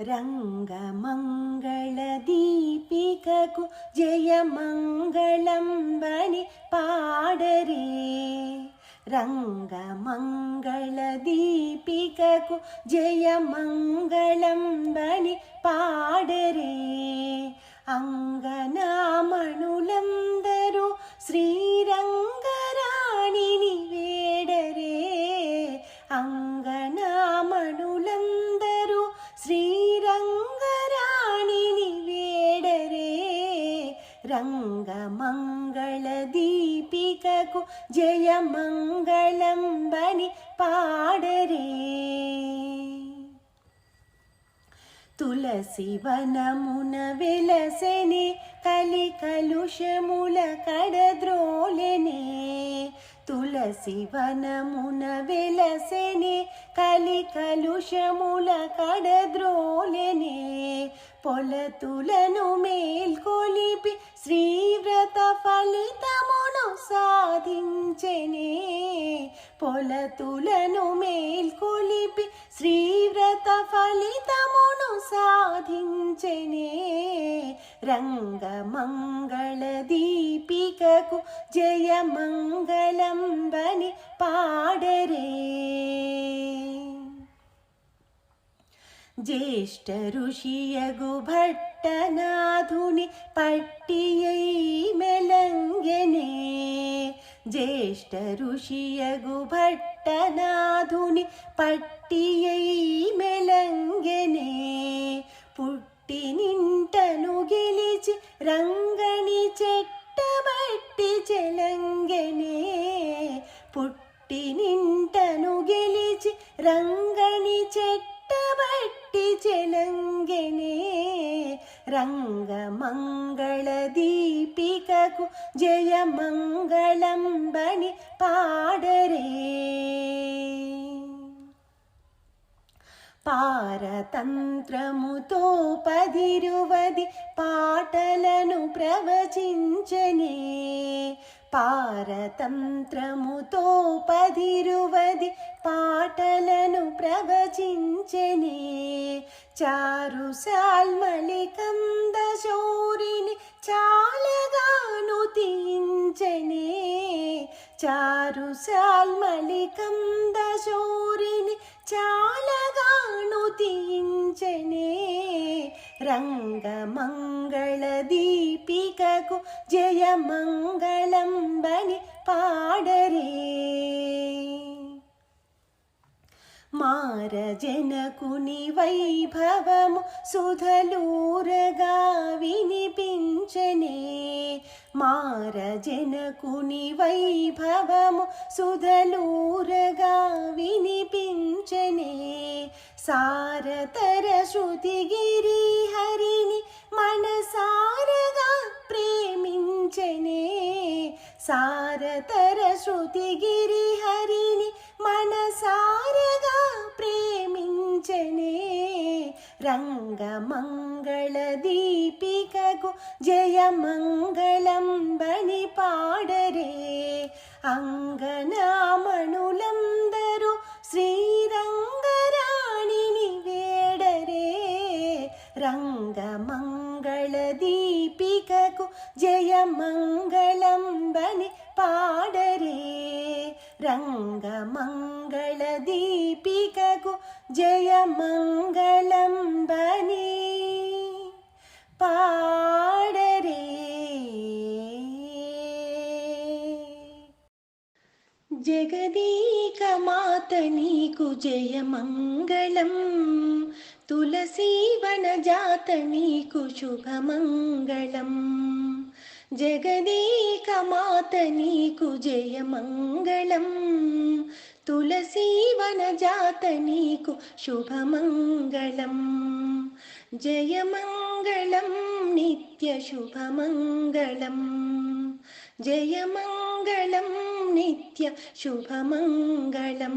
రంగమంగళదీపికకు జయమంగళం బని పాడరే రంగమంగళదీపికకు జయమంగళం బని పాడరే అంగనామణులందరూ శ్రీరంగరాణిని రంగమంగళదీపికకు జయమంగళం బని పాడరే తులసి వనమున వెలసెనే కలి కలుషముల కడద్రోలెనే తులసి వనమున వెలసెనే కలి కలుషముల కడద్రోలెనే పొలతులను మేల్కొలిపి శ్రీవ్రత ఫలితమును సాధించెనే పొలతులను మేల్కొలిపి శ్రీవ్రత ఫలితమును సాధించెనే రంగమంగళదీపికకు జయమంగళం బని పాడరే ജ്യേഷ്ഠ ഋഷിയ ഭട്ടനാധുനി പട്ടിയൈ മെലങ്കനെ. ജ്യേഷ്ഠ ഋഷിയകു ഭട്ടനാധുനി പട്ടിയൈ നിന്റനു ഗലിച്ച് രംഗണി ചെട്ടപട്ടി ചെലങ്കനെ. ഗലിച്ച് രംഗണി ചെട്ട నింటను గెలిచి రంగని చెట్టబట్టి చెలంగెనే రంగమంగళదీపికకు జయమంగళం పాడరే పారతంత్రముతో పదిరువది పాటలను ప్రవచించనే పారతంత్రముతో పదిరువది పాటలను ప్రవచించనే. చారు సాల్మలికంద శౌరిని చాలగాను తీంచనే. చారు సాల్మలికంద శౌరిని చాలగాను తీంచనే. రంగమంగళదీపికకు జయమంగళం బని పాడరే. మారజనకుని వైభవము సుధలూరగా వినిపించనే. మారజనకుని వైభవము సుధలూరగా వినిపించనే. సారతర శృతిగిరి హరిని మనసారగా ప్రేమించనే. సారతర శృతిగిరి హరిని మనసార ञ्जने रङ्गमङ्गलदीपिकगु जयमङ्गलं बणिपाडरे अङ्गनामणुलन्दरु श्रीरङ्गराणिनि वेडरे रङ्गमङ्गलदीपिकगु जयमङ्गलं बणिपाडरे रङ्गमङ्गलदीपिकगु పాడరే రంగమంగళదీపికకు జయమంగళం బని పాడరే జగదీక మాత నీకు జయమంగళం తులసీవన జాత నీకు శుభమంగళం జగదీక మాత నీకు జయమంగళం తులసీవన జాత నీకు శుభమంగళం. జయమంగళం నిత్య శుభమంగళం. జయమంగళం నిత్య శుభమంగళం.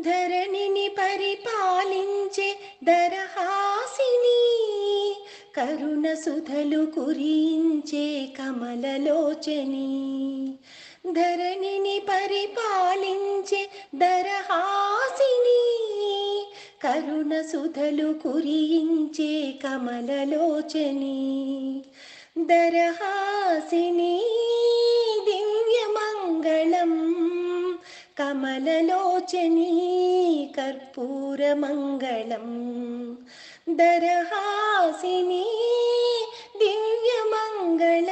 ధరణిని పరిపాలించే దరహాసిని కరుణ సుధలు కురించే కమలలోచని. ధరణిని పరిపాలించే దరహాసిని కరుణ సుధలు కురించే కమలలోచని. దరహాసిని దివ్యమంగళం కమలలోచని కర్పూరమంగళం దరహాసిని దివ్యమంగళం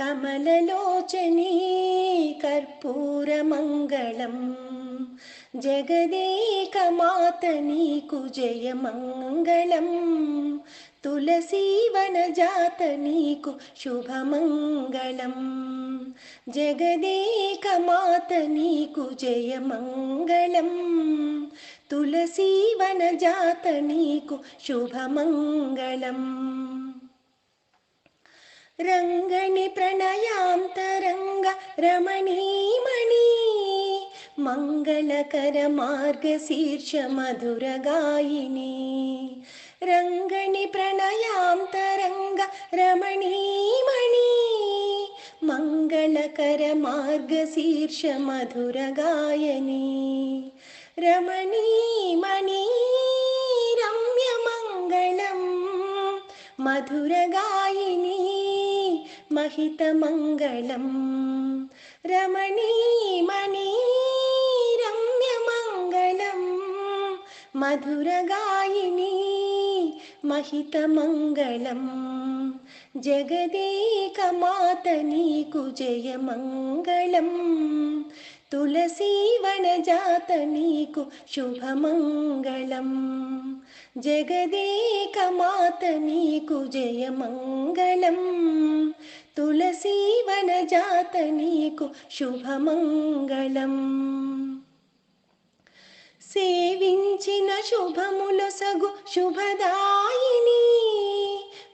కమలలోచని కర్పూరమంగళం. జగదేకమాత నీకు జయమంగళం తులసీవనజాత నీకు శుభమంగళం జగదేకమాత నీకు रङ्गणि प्रणयान्तरङ्ग रमणीमणि मङ्गलकर मार्गशीर्ष मधुरगायिनी रङ्गणि प्रणयान्तरङ्ग रमणीमणि मङ्गलकर मार्गशीर्ष मधुरगायिनी रमणीमी रम्यमङ्गलं मधुरगायिनी महितमङ्गलं रमणीमणि रम्यमङ्गलं मधुरगायिनी महितमङ्गलं जगदेकमातनीकु जयमङ्गलम् तुलसीवनजातनीकु शुभमङ्गलम् जगदेकमातनीकु जयमङ्गलम् తులసీవనజాత నీకు శుభమంగళం. సేవించిన శుభములొసగు శుభదాయిని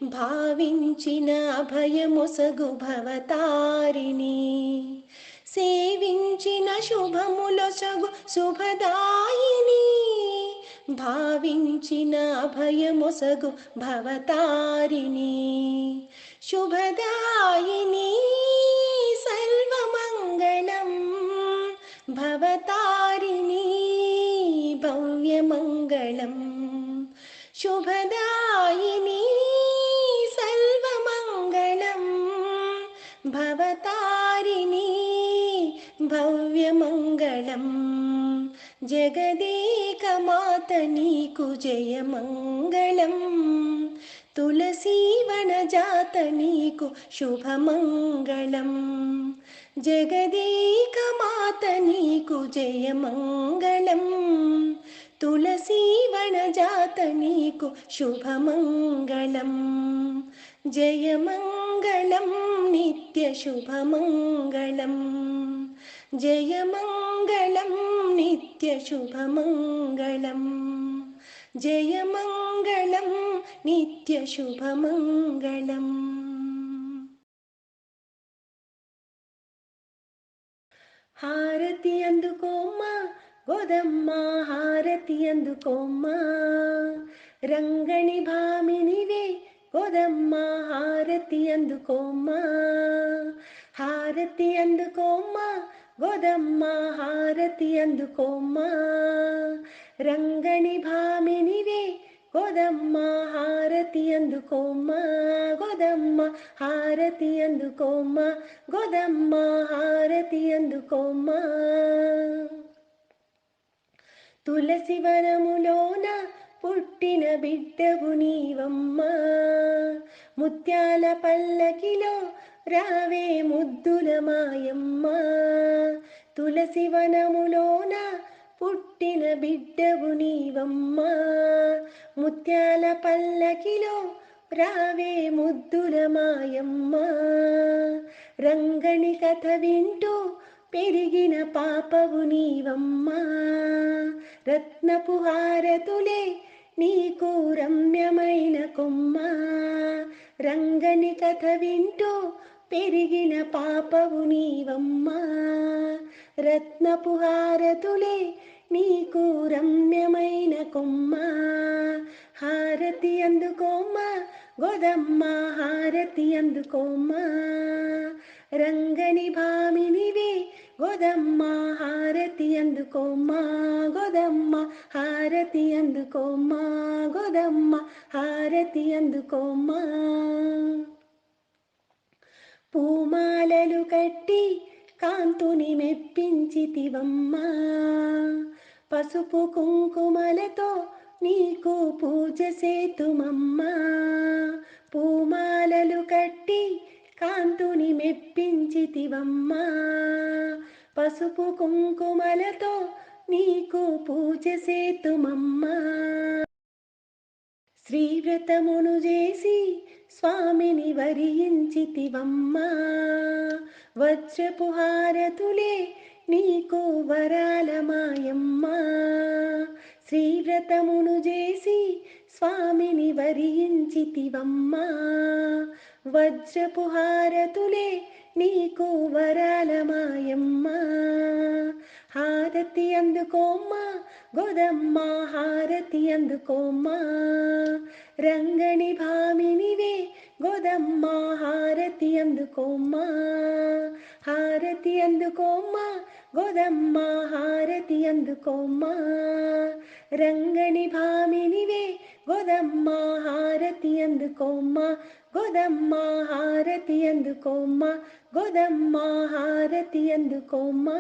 భావించిన అభయముసగు భవతారిణి సేవించిన శుభములొసగు శుభదాయిని భావించిన అభయమొసగు భవతారిణి శుభదాయిని సర్వమంగళం భవతారిణి భవ్యమంగళం శుభదాయిని సర్వమంగళం భవతారిణి భవ్యమంగళం జగదేకమాత నీకు జయమంగళం తులసీవనజాత నీకు శుభమంగళం జగదేకమాత నీకు జయమంగళం తులసీవనజాత నీకు శుభమంగళం జయమంగళం నిత్య శుభమంగళం జయమంగళం నిత్య శుభమంగళం జయమంగళం హారతి అందుకోమ్మా గోదమ్మ హారతి అందుకోమ్మా రంగణి భామినివే గోదమ్మ హారతి అందుకోమ్మా హారతి అందుకోమ్మా గోదమ్మ హారతి అందుకోమ్మా రంగని భామినివే గోదమ్మ హారతి అందుకోమ్మ గోదమ్మ హారతి అందుకోమ్మ గోదమ్మ హారతి అందుకోమ్మ. తులసి వనములోన పుట్టిన బిడ్డవు నీవమ్మ. ముత్యాల పల్లకిలో రావే ముద్దుల మాయమ్మ. తులసి వనములోన పుట్టిన బిడ్డవు నీవమ్మా. ముత్యాల పల్లకిలో రావే ముద్దుల మాయమ్మ. రంగణి కథ వింటూ పెరిగిన పాపవు నీవమ్మా. రత్నపు హారతులే నీకు రమ్యమైన కొమ్మ. రంగని కథ వింటూ పెరిగిన పాపవు నీవమ్మా. రత్నపుహారతులే నీకు రమ్యమైన కొమ్మ. హారతి అందుకోమ్మ గోదమ్మ హారతి అందుకోమ్మ. రంగని భామినివే గోదమ్మ హారతి అందుకోమ్మ. గోదమ్మ హారతి అందుకోమ్మ గోదమ్మ హారతి అందుకోమ్మ. పూమాలలు కట్టి కాంతుని మెప్పించితివమ్మా పసుపు కుంకుమలతో నీకు పూజ సేతుమమ్మా. పూమాలలు కట్టి కాంతుని మెప్పించితివమ్మా పసుపు కుంకుమలతో నీకు పూజ సేతుమమ్మా. శ్రీవ్రతమును చేసి స్వామిని వరించితివమ్మా వజ్రపుహారతులే నీకు వరాలమాయమ్మా శ్రీవ్రతమును చేసి స్వామిని వరించితివమ్మా వజ్రపుహారతులే నీకు వరాలమాయమ్మా హారతి అందుకోమ్మా గోదమ్మ హారతి అందుకోమ్మా. రంగణి భామినివే గోదమ్మ హారతి అందుకోమ్మా. హారతి అందుకోమ్మా గోదమ్మ హారతి అందుకోమ్మా. రంగణి భామినివే గోదమ్మ హారతి అందుకోమ్మ. గోదమ్మ హారతి అందుకోమ్మ. గోదమ్మ హారతి అందుకోమ్మ.